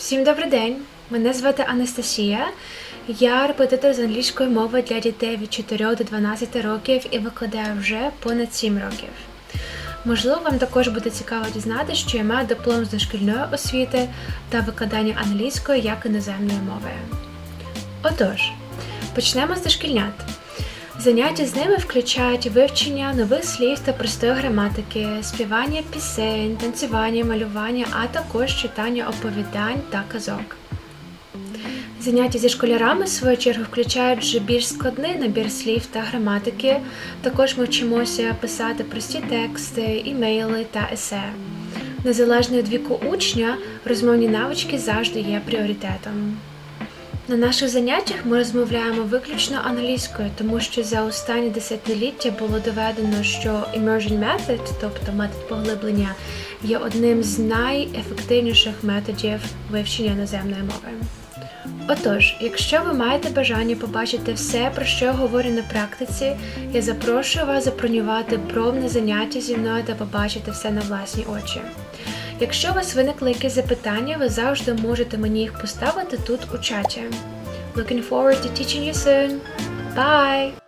Всім добрий день! Мене звати Анастасія. Я репетитор з англійської мови для дітей від 4 до 12 років і викладаю вже понад 7 років. Можливо, вам також буде цікаво дізнатися, що я маю диплом з дошкільної освіти та викладання англійської як іноземної мови. Отож, почнемо з дошкільнят. Заняття з ними включають вивчення нових слів та простої граматики, співання пісень, танцювання, малювання, а також читання оповідань та казок. Заняття зі школярами, в свою чергу, включають вже більш складний набір слів та граматики. Також ми вчимося писати прості тексти, імейли та есе. Незалежно від віку учня, розмовні навички завжди є пріоритетом. На наших заняттях ми розмовляємо виключно англійською, тому що за останні десятиліття було доведено, що immersion method, тобто метод поглиблення, є одним з найефективніших методів вивчення іноземної мови. Отож, якщо ви маєте бажання побачити все, про що я говорю на практиці, я запрошую вас забронювати пробне заняття зі мною та побачити все на власні очі. Якщо у вас виникли якісь запитання, ви завжди можете мені їх поставити тут у чаті. Looking forward to teaching you soon. Bye!